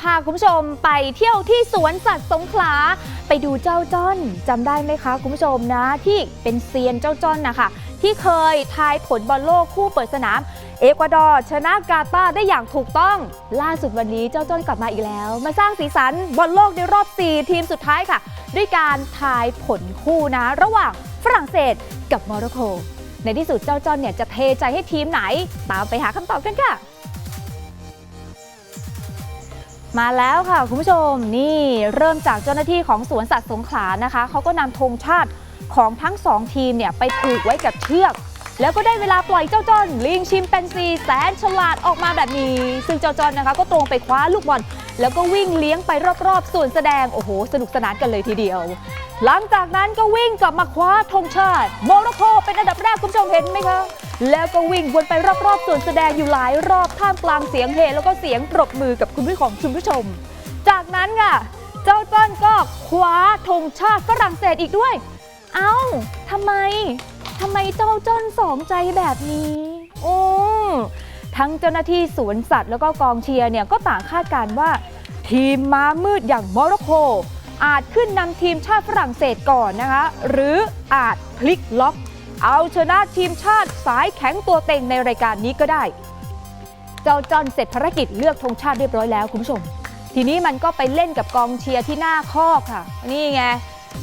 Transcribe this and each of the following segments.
พาคุณผู้ชมไปเที่ยวที่สวนสัตว์สงขลา ไปดูเจ้าจ้อนจำได้ไหมคะ คุณผู้ชมนะที่เป็นเซียนเจ้าจ้อนนะคะที่เคยทายผลบอลโลกคู่เปิดสนาม เอกวาดอร์ชนะกาตาร์ได้อย่างถูกต้อง ล่าสุดวันนี้เจ้าจ้อนกลับมาอีกแล้ว มาสร้างสีสันบอลโลกในรอบ 4 ทีมสุดท้ายค่ะ ด้วยการทายผลคู่นะ ระหว่างฝรั่งเศสกับโมร็อกโกในที่สุดเจ้าจ้อนเนี่ยจะเทใจให้ทีมไหน ตามไปหาคำตอบกันค่ะ มาแล้วค่ะคุณผู้ชมนี่เริ่มจากเจ้าหน้าที่ของสวนสัตว์สงขลานะคะเขาก็นำธงชาติของทั้งสองทีมเนี่ยไปผูกไว้กับเชือก แล้วก็ได้เวลาปล่อยเจ้าจอนลิงชิมแปนซีแสนฉลาดออกมาแบบนี้ ซึ่งเจ้าจอนนะคะ ก็ตรงไปคว้าลูกบอลแล้วก็วิ่งเลี้ยงไปรอบๆส่วนแสดงโอ้โห สนุกสนานกันเลยทีเดียว หลังจากนั้นก็วิ่งกลับมาคว้าธงชาติโมร็อกโกเป็นอันดับแรกคุณผู้ชมเห็นไหมคะ แล้วก็วิ่งวนไปรอบๆส่วนแสดงอยู่หลายรอบท่ามกลางเสียงเฮแล้วก็เสียงปรบมือกับคุณผู้ชมคุณผู้ชม จากนั้นค่ะ เจ้าจ้อนก็คว้าธงชาติฝรั่งเศสอีกด้วย เอ้าทำไมทำไมเจ้าจ้อนสองใจแบบนี้โอ้ทั้งเจ้าหน้าที่สวนสัตว์แล้วก็กองเชียร์เนี่ยก็ต่างคาดการณ์ว่า ทีมม้ามืดอย่างโมร็อกโกอาจขึ้นนำทีมชาติฝรั่งเศสก่อนนะคะ หรืออาจพลิกล็อก เอาชนะทีมชาติสายแข็งตัวเต็งในรายการนี้ก็ได้ เจ้าจอนเสร็จภารกิจเลือกธงชาติเรียบร้อยแล้วคุณผู้ชม ทีนี้มันก็ไปเล่นกับกองเชียร์ที่หน้าคอกค่ะ นี่ไง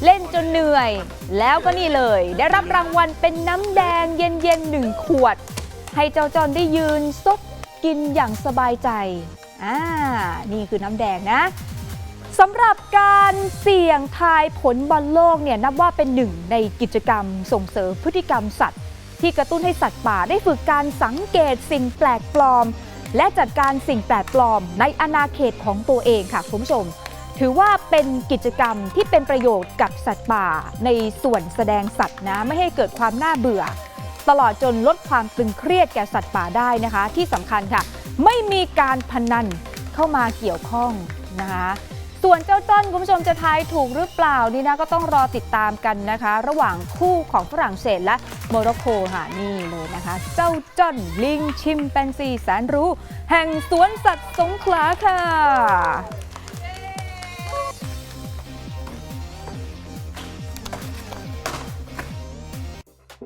เล่นจนเหนื่อย แล้วก็นี่เลย ได้รับรางวัลเป็นน้ำแดงเย็นๆหนึ่งขวด ให้เจ้าจอนได้ยืนซดกินอย่างสบายใจอ่านี่คือน้ำแดงนะ สำหรับการเสี่ยงทายผลบอลโลกเนี่ยนับว่าเป็นหนึ่งในกิจกรรมส่งเสริมพฤติกรรมสัตว์ ที่กระตุ้นให้สัตว์ป่าได้ฝึกการสังเกตสิ่งแปลกปลอม และจัดการสิ่งแปลกปลอมในอาณาเขตของตัวเองค่ะคุณผู้ชม ถือว่าเป็นกิจกรรมที่เป็นประโยชน์กับสัตว์ป่า ในส่วนแสดงสัตว์นะไม่ให้เกิดความน่าเบื่อ ตลอดจนลดความตึงเครียดแก่สัตว์ป่าได้นะคะ ที่สำคัญค่ะ ไม่มีการพนันเข้ามาเกี่ยวข้องนะคะ ส่วนเจ้าจ้อนคุณผู้ชมจะทายถูกหรือเปล่านี่นะก็ต้องรอติดตามกันนะคะ ระหว่างคู่ของฝรั่งเศสและโมร็อกโกค่ะนี่เลยนะคะ เจ้าจ้อนลิงชิมแปนซีแสนรู้ แห่งสวนสัตว์สงขลาค่ะ